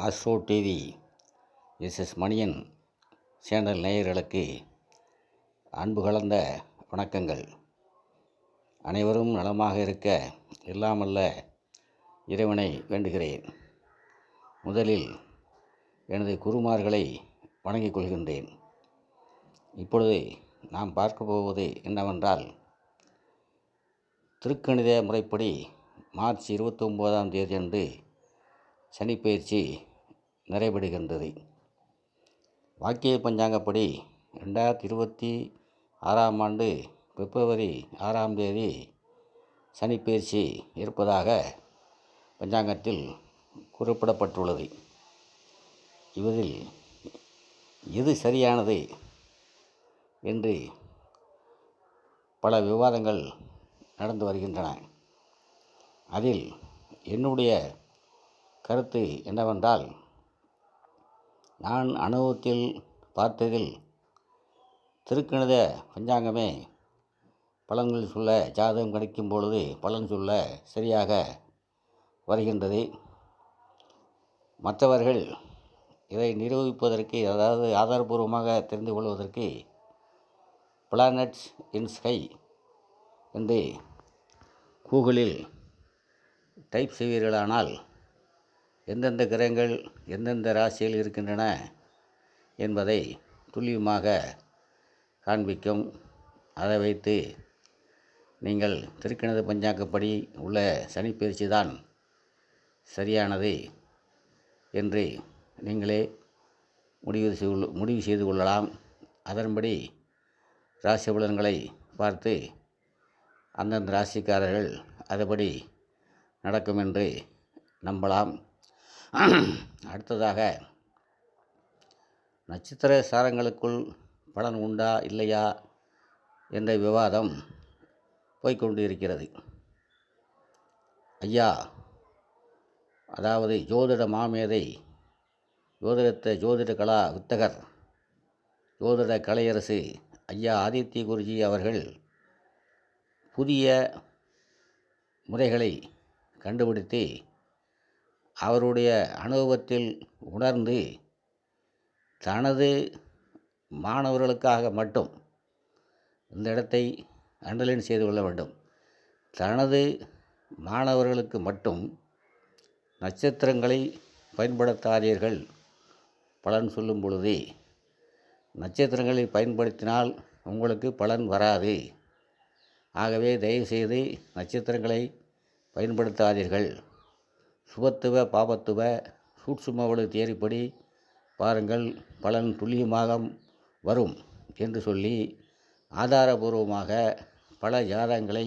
அசோ TV SS Maniyan channel நேயர்களுக்கு அன்பு கலந்த வணக்கங்கள். அனைவரும் நலமாக இருக்க இல்லாமல்ல இறைவனை வேண்டுகிறேன். முதலில் எனது குருமார்களை வணங்கிக் கொள்கின்றேன். இப்பொழுது நாம் பார்க்க போவது என்னவென்றால் திருக்கணித முறைப்படி மார்ச் இருபத்தி ஒம்போதாம் தேதி சனிப்பயிற்சி நிறைவடைகின்றது. வாக்கிய பஞ்சாங்கப்படி ரெண்டாயிரத்தி இருபத்தி ஆறாம் ஆண்டு பிப்ரவரி ஆறாம் தேதி சனிப்பெயர்ச்சி இருப்பதாக பஞ்சாங்கத்தில் குறிப்பிடப்பட்டுள்ளது. இவரில் எது சரியானது என்று பல விவாதங்கள் நடந்து வருகின்றன. அதில் என்னுடைய கருத்து என்னவென்றால் நான் அனுபவத்தில் பார்த்ததில் திருக்கணித பஞ்சாங்கமே பலன்கள் சொல்ல ஜாதகம் கிடைக்கும் பொழுது பலன் சொல்ல சரியாக வருகின்றது. மற்றவர்கள் இதை நிரூபிப்பதற்கு அதாவது ஆதாரபூர்வமாக தெரிந்து கொள்வதற்கு பிளானட்ஸ் இன் ஸ்கை என்று கூகுளில் டைப் செய்வீர்களானால் எந்தெந்த கிரகங்கள் எந்தெந்த ராசியில் இருக்கின்றன என்பதை துல்லியமாக காண்பிக்கும். அதை வைத்து நீங்கள் திருக்கணித பஞ்சாங்கப்படி உள்ள சனிப்பயிற்சி தான் சரியானது என்று நீங்களே முடிவு செய்து முடிவு செய்து கொள்ளலாம். அதன்படி ராசி பலன்களை பார்த்து அந்தந்த ராசிக்காரர்கள் அதுபடி நடக்கும் என்று நம்பலாம். அடுத்ததாக நட்சத்திர சாரங்களுக்குள் பலன் உண்டா இல்லையா என்ற விவாதம் போய்கொண்டு இருக்கிறது ஐயா அதாவது ஜோதிட மாமேதை ஜோதிடத்தை ஜோதிட கலா வித்தகர் ஜோதிட கலையரசு ஐயா ஆதித்ய குருஜி அவர்கள் புதிய முறைகளை கண்டுபிடித்து அவருடைய அனுபவத்தில் உணர்ந்து தனது மாணவர்களுக்காக மட்டும் இந்த இடத்தை அண்டர்லைன் செய்து கொள்ள வேண்டும். தனது மாணவர்களுக்கு மட்டும் நட்சத்திரங்களை பயன்படுத்தாதீர்கள். பலன் சொல்லும் பொழுது நட்சத்திரங்களை பயன்படுத்தினால் உங்களுக்கு பலன் வராது. ஆகவே தயவுசெய்து நட்சத்திரங்களை பயன்படுத்தாதீர்கள். சுபத்துவ பாபத்துவ சூட்சுமவளு தேரிப்படி பாருங்கள் பலன் துல்லியமாக வரும் என்று சொல்லி ஆதாரபூர்வமாக பல ஜாதகங்களை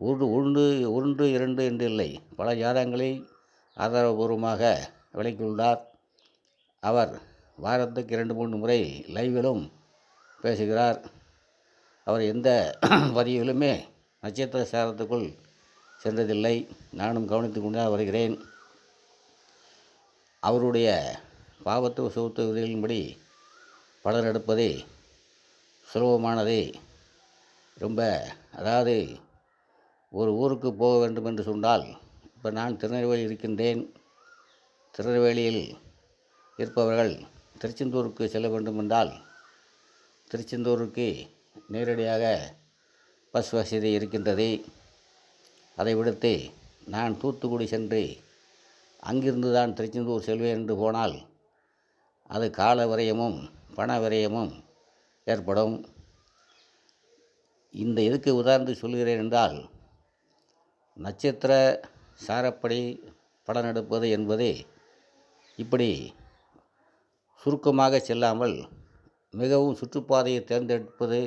ஒரு ஒன்று ஒன்று இரண்டு என்று இல்லை. பல ஜாதகங்களை ஆதாரபூர்வமாக விளக்கியுள்ளார். அவர் வாரத்துக்கு இரண்டு மூன்று முறை லைவிலும் பேசுகிறார். அவர் எந்த பதிவிலுமே நட்சத்திர சாரத்துக்குள் சென்றதில்லை. நானும் கவனித்து கொண்டு வருகிறேன். அவருடைய பாவத்துவ சுகத்துவ விதிகளின்படி பலன் எடுப்பது சுலபமானது. ரொம்ப அதாவது ஒரு ஊருக்கு போக வேண்டும் என்று சொன்னால் இப்போ நான் திருநெல்வேலி இருக்கின்றேன். திருநெல்வேலியில் இருப்பவர்கள் திருச்செந்தூருக்கு செல்ல வேண்டும் என்றால் திருச்செந்தூருக்கு நேரடியாக பஸ் வசதி இருக்கின்றது. அதை விடுத்து நான் தூத்துக்குடி சென்று அங்கிருந்து தான் திருச்செந்தூர் செல்வேன் என்று போனால் அது கால விரயமும் பண விரயமும் ஏற்படும். இந்த எதுக்கு உதாரணத்து சொல்கிறேன் என்றால் நட்சத்திர சாரப்படி படம் எடுப்பது என்பது இப்படி சுருக்கமாக செல்லாமல் மிகவும் சுற்றுப்பாதையை தேர்ந்தெடுப்பது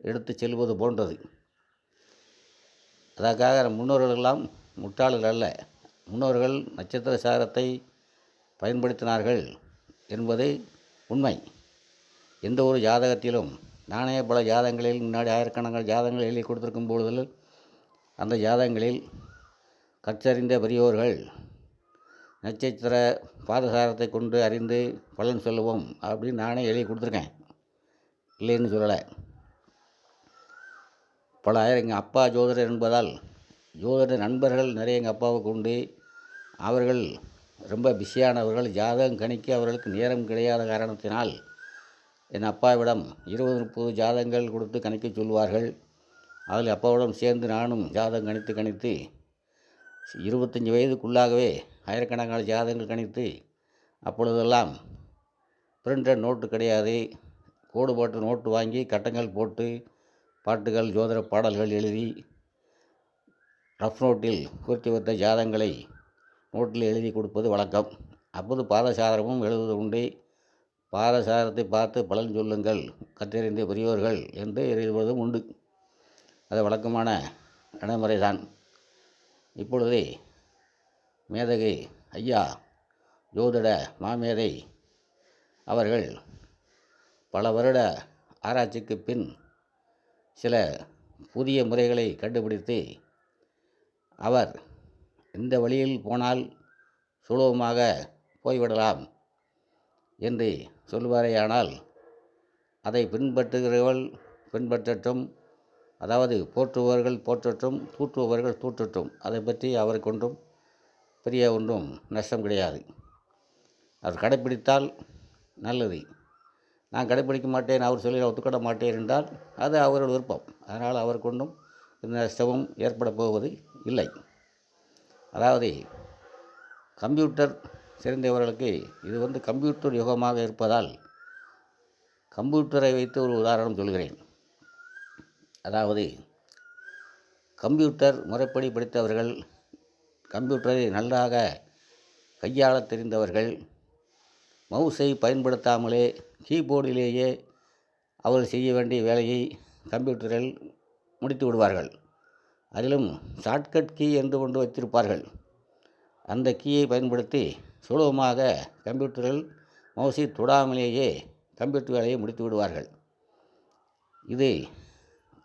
எடுத்து செல்வது போன்றது. அதற்காக முன்னோர்களெல்லாம் முட்டாள்கள் அல்ல. முன்னோர்கள் நட்சத்திர சாரத்தை பயன்படுத்தினார்கள் என்பது உண்மை. எந்த ஒரு ஜாதகத்திலும் நானே பல ஜாதகங்களில் முன்னாடி ஆயிரக்கணக்கான ஜாதகங்கள் எழுதி கொடுத்துருக்கும் பொழுதில் அந்த ஜாதகங்களில் கற்றறிந்த பெரியோர்கள் நட்சத்திர பாதசாரத்தை கொண்டு அறிந்து பலன் சொல்லுவோம் அப்படின்னு நானே எழுதி கொடுத்துருக்கேன். இல்லைன்னு சொல்லலை. பல ஆயிரம் எங்கள் அப்பா ஜோதிடர் என்பதால் ஜோதிட நண்பர்கள் நிறைய எங்கள் அப்பாவுக்கு உண்டு. அவர்கள் ரொம்ப பிஸியானவர்கள். ஜாதகம் கணிக்க அவர்களுக்கு நேரம் கிடையாத காரணத்தினால் என் அப்பாவிடம் இருபது முப்பது ஜாதகங்கள் கொடுத்து கணிக்க சொல்வார்கள். அதில் அப்பாவிடம் சேர்ந்து நானும் ஜாதகம் கணித்து கணித்து இருபத்தஞ்சி வயதுக்குள்ளாகவே ஆயிரக்கணக்கான ஜாதகங்கள் கணித்து அப்பொழுதெல்லாம் பிரிண்டட் நோட்டு கிடையாது. கோடு போட்டு நோட்டு வாங்கி கட்டங்கள் போட்டு பாட்டுகள் ஜோதிட பாடல்கள் எழுதி ரஃப் நோட்டில் குறித்து வைத்த ஜாதகங்களை நோட்டில் எழுதி கொடுப்பது வழக்கம். அப்போது பாதசாரமும் எழுதுவது உண்டு. பாதசாரத்தை பார்த்து பலன் சொல்லுங்கள் கற்றறிந்த பெரியோர்கள் என்று எழுதுவதும் உண்டு. அது வழக்கமான நடைமுறை தான் இப்பொழுது மேதகை ஐயா ஜோதிட மாமேதை அவர்கள் பல வருட ஆராய்ச்சிக்கு பின் சில புதிய முறைகளை கண்டுபிடித்து அவர் இந்த வழியில் போனால் சுலபமாக போய்விடலாம் என்று சொல்வாரேயானால் அதை பின்பற்றுகிறவர்கள் பின்பற்றட்டும். அதாவது போற்றுபவர்கள் போற்றட்டும் தூற்றுபவர்கள் தூற்றட்டும். அதை பற்றி அவருக்கு ஒன்றும் பெரிய ஒன்றும் நஷ்டம் கிடையாது. அவர் கடைப்பிடித்தால் நல்லது. நான் கடைப்பிடிக்க மாட்டேன் அவர் சொல்லி ஒத்துக்கொள்ள மாட்டேன் என்றால் அது அவரோட விருப்பம். அதனால் அவர் கொண்டும் இந்த நஷ்டமும் ஏற்பட போவது இல்லை. அதாவது கம்ப்யூட்டர் தெரிந்தவர்களுக்கு இது வந்து கம்ப்யூட்டர் யுகமாக இருப்பதால் கம்ப்யூட்டரை வைத்து ஒரு உதாரணம் சொல்கிறேன். அதாவது கம்ப்யூட்டர் முறைப்படி படித்தவர்கள் கம்ப்யூட்டரை நன்றாக கையாள தெரிந்தவர்கள் மவுஸை பயன்படுத்தாமலே கீபோர்டிலேயே அவர்கள் செய்ய வேண்டிய வேலையை கம்ப்யூட்டரில் முடித்து விடுவார்கள். அதிலும் ஷார்ட்கட் கீ என்று கொண்டு வைத்திருப்பார்கள். அந்த கீயை பயன்படுத்தி சுலபமாக கம்ப்யூட்டரில் மவுஸை தொடாமலேயே கம்ப்யூட்டர் வேலையை முடித்து விடுவார்கள். இது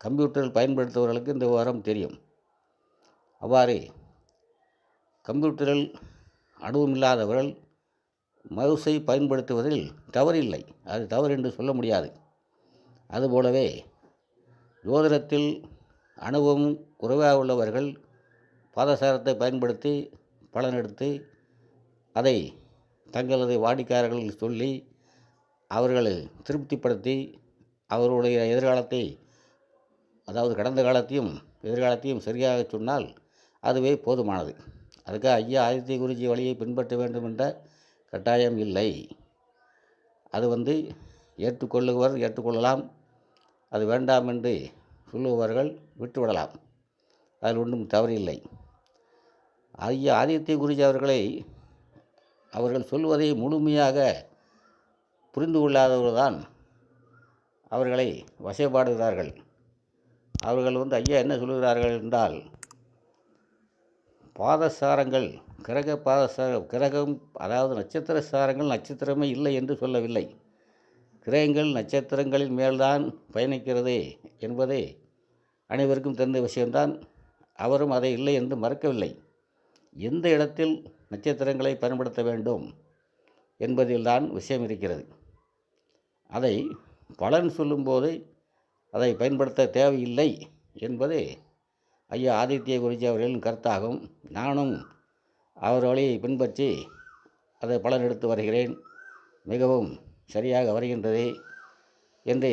கம்ப்யூட்டரில் பயன்படுத்துபவர்களுக்கு இந்த விவரம் தெரியும். அவ்வாறு கம்ப்யூட்டரில் அனுபவம் இல்லாதவர்கள் மவுஸை பயன்படுத்துவதில் தவறில்லை. அது தவறு என்று சொல்ல முடியாது. அதுபோலவே ஜோதிடத்தில் அனுபவம் குறைவாக உள்ளவர்கள் பாதசாரத்தை பயன்படுத்தி பலன் எடுத்து அதை தங்களது வாடிக்கையாளர்கள் சொல்லி அவர்களை திருப்திப்படுத்தி அவருடைய எதிர்காலத்தை அதாவது கடந்த காலத்தையும் எதிர்காலத்தையும் சரியாக சொன்னால் அதுவே போதுமானது. அதுக்காக ஐயா ஆதித்ய குருஜி வழியை பின்பற்ற வேண்டும் என்ற கட்டாயம் இல்லை. அது வந்து ஏற்றுக்கொள்ளுவர் ஏற்றுக்கொள்ளலாம். அது வேண்டாம் என்று சொல்லுபவர்கள் விட்டுவிடலாம். அதில் ஒன்றும் தவறில்லை. ஐயா ஆதித்ய குருஜி அவர்களை அவர்கள் சொல்வதை முழுமையாக புரிந்து கொள்ளாதவர்தான் அவர்களை வசைபாடுகிறார்கள் அவர்கள் வந்து ஐயா என்ன சொல்கிறார்கள் என்றால் பாதசாரங்கள் கிரக பாதசார கிரகம் அதாவது நட்சத்திர சாரங்கள் நட்சத்திரமே இல்லை என்று சொல்லவில்லை. கிரகங்கள் நட்சத்திரங்களின் மேல்தான் பயணிக்கிறது என்பதே அனைவருக்கும் தெரிந்த விஷயம்தான். அவரும் அதை இல்லை என்று மறக்கவில்லை. எந்த இடத்தில் நட்சத்திரங்களை பயன்படுத்த வேண்டும் என்பதில்தான் விஷயம் இருக்கிறது. அதை பலன் சொல்லும்போது அதை பயன்படுத்த தேவையில்லை என்பது ஐயா ஆதித்ய குருஜி அவர்களின் கருத்தாகும். நானும் அவர் வழியை பின்பற்றி அதை பலன் எடுத்து வருகிறேன். மிகவும் சரியாக வருகின்றது என்று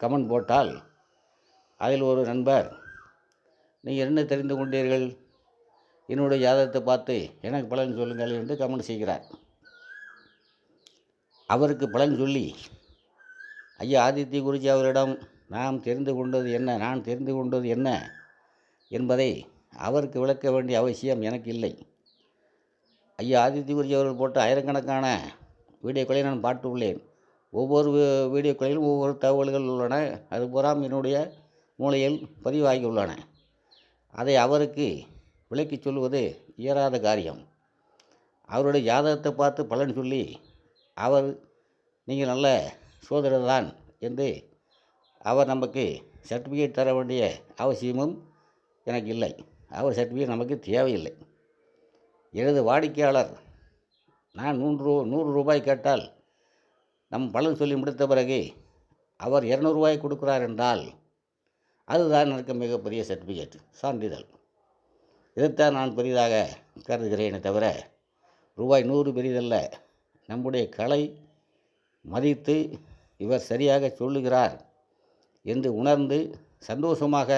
கமெண்ட் போட்டால் அதில் ஒரு நண்பர் நீங்கள் என்ன தெரிந்து கொண்டீர்கள்? என்னுடைய ஜாதகத்தை பார்த்து எனக்கு பலன் சொல்லுங்கள் என்று கமெண்ட் செய்கிறார். அவருக்கு பலன் சொல்லி ஐயா ஆதித்ய குருஜி அவரிடம் நாம் தெரிந்து கொண்டது என்ன? நான் தெரிந்து கொண்டது என்ன? என்பதை அவருக்கு விளக்க வேண்டிய அவசியம் எனக்கு இல்லை. ஐயா ஆதித்ய குருஜி அவர்கள் போட்ட ஆயிரக்கணக்கான வீடியோக்களை நான் பார்த்துள்ளேன். ஒவ்வொரு வீடியோக்களிலும் ஒவ்வொரு தகவல்கள் உள்ளன. அது புறாம் என்னுடைய மூளையில் பதிவாகியுள்ளன அதை அவருக்கு விளக்கிச் சொல்வது இயலாத காரியம். அவருடைய ஜாதகத்தை பார்த்து பலன் சொல்லி அவர் நீங்கள் நல்ல சோதரர் தான் என்று அவர் நமக்கு சர்டிஃபிகேட் தர வேண்டிய அவசியமும் எனக்கு இல்லை. அவர் சர்டிஃபிகேட் நமக்கு தேவையில்லை. எனது வாடிக்கையாளர் நான் நூறு ரூ நூறு ரூபாய் கேட்டால் நம் பலன் சொல்லி முடித்த பிறகு அவர் இரநூறுவாய் கொடுக்கிறார் என்றால் அதுதான் எனக்கு மிகப்பெரிய சர்டிஃபிகேட் சான்றிதழ். இதைத்தான் நான் பெரிதாக கருதுகிறேனே தவிர ரூபாய் நூறு பெரிதல்ல. நம்முடைய கலை மதித்து இவர் சரியாக சொல்லுகிறார் என்று உணர்ந்து சந்தோஷமாக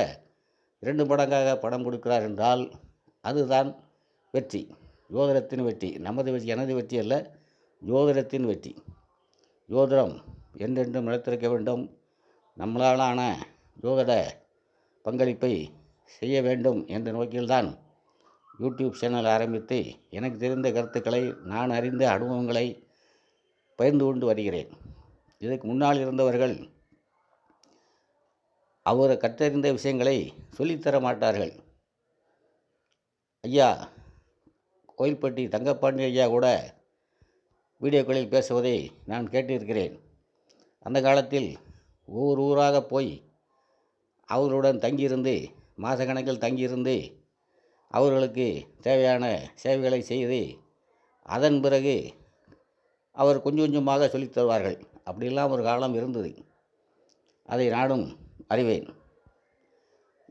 இரண்டு மடங்காக பணம் கொடுக்கிறார் என்றால் அதுதான் வெற்றி. ஜோதிடத்தின் வெற்றி. நமது வெற்றி எனது வெற்றி அல்ல ஜோதிடத்தின் வெற்றி. ஜோதிடம் என்றென்றும் நிலைத்திருக்க வேண்டும். நம்மளாலான ஜோதிட பங்களிப்பை செய்ய வேண்டும் என்ற நோக்கில்தான் யூடியூப் சேனல் ஆரம்பித்து எனக்கு தெரிந்த கருத்துக்களை நான் அறிந்த அனுபவங்களை பகிர்ந்து கொண்டு வருகிறேன். இதுக்கு முன்னால் இருந்தவர்கள் அவர் கற்றறிந்த விஷயங்களை சொல்லித்தர மாட்டார்கள். ஐயா கோயில்பட்டி தங்கப்பாண்டி ஐயா கூட வீடியோக்களில் பேசுவதை நான் கேட்டிருக்கிறேன். அந்த காலத்தில் ஊர் ஊராக போய் அவர்களுடன் தங்கியிருந்து மாதக்கணக்கில் தங்கியிருந்து அவர்களுக்கு தேவையான சேவைகளை செய்து அதன் பிறகு அவர் கொஞ்சம் கொஞ்சமாக சொல்லித் தருவார்கள். அப்படிலாம் ஒரு காலம் இருந்தது. அதை நானும் அறிவேன்.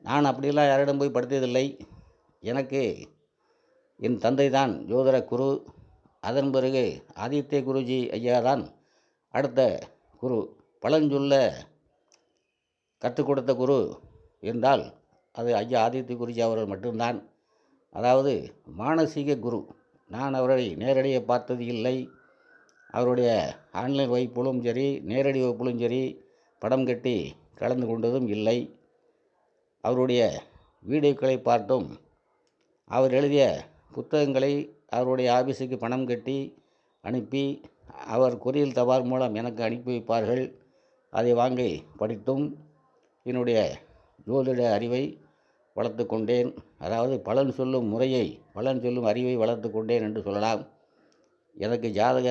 நான் அப்படியெல்லாம் யாரிடம் போய் படித்ததில்லை. எனக்கு என் தந்தை தான் ஜோதிட குரு. அதன் பிறகு ஆதித்ய குருஜி ஐயா தான் அடுத்த குரு. பழஞ்சொல்ல கற்றுக் கொடுத்த குரு என்றால் அது ஐயா ஆதித்ய குருஜி அவர்கள் மட்டும்தான். அதாவது மானசீக குரு. நான் அவரை நேரடியாக பார்த்தது இல்லை. அவருடைய ஆன்லைன் வகுப்புகளும் சரி நேரடி வகுப்புகளும் சரி படம் கட்டி கலந்து கொண்டதும் இல்லை. அவருடைய வீடியோக்களை பார்த்தும் அவர் எழுதிய புத்தகங்களை அவருடைய ஆஃபீஸுக்கு பணம் கட்டி அனுப்பி அவர் குறியில் தபால் மூலம் எனக்கு அனுப்பி வைப்பார்கள். அதை வாங்கி படித்தும் என்னுடைய ஜோதிட அறிவை வளர்த்து கொண்டேன். அதாவது பலன் சொல்லும் முறையை பலன் சொல்லும் அறிவை வளர்த்து கொண்டேன் என்று சொல்லலாம். எனக்கு ஜாதக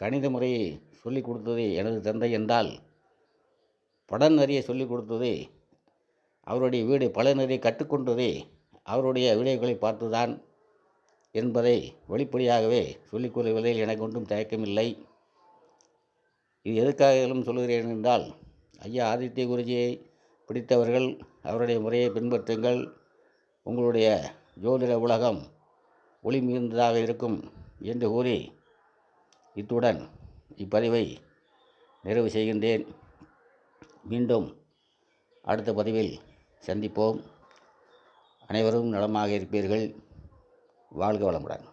கணித முறையை சொல்லிக் கொடுத்தது எனது தந்தை என்றால் படம் நிறைய சொல்லிக் கொடுத்தது அவருடைய வீடு பல நிறைய கற்றுக்கொண்டது அவருடைய வீடியோக்களை பார்த்துதான் என்பதை வெளிப்படையாகவே சொல்லிக் கொள்வதில் எனக்கு ஒன்றும் தயக்கமில்லை. இது எதுக்காக சொல்லுகிறேன் என்றால் ஐயா ஆதித்ய குருஜியை பிடித்தவர்கள் அவருடைய முறையை பின்பற்றுங்கள். உங்களுடைய ஜோதிட உலகம் ஒளி மிகுந்ததாக இருக்கும் என்று கூறி இத்துடன் இப்பதிவை நிறைவு செய்கின்றேன். மீண்டும் அடுத்த பதிவில் சந்திப்போம். அனைவரும் நலமாக இருப்பீர்கள். வாழ்க வளமுடன்.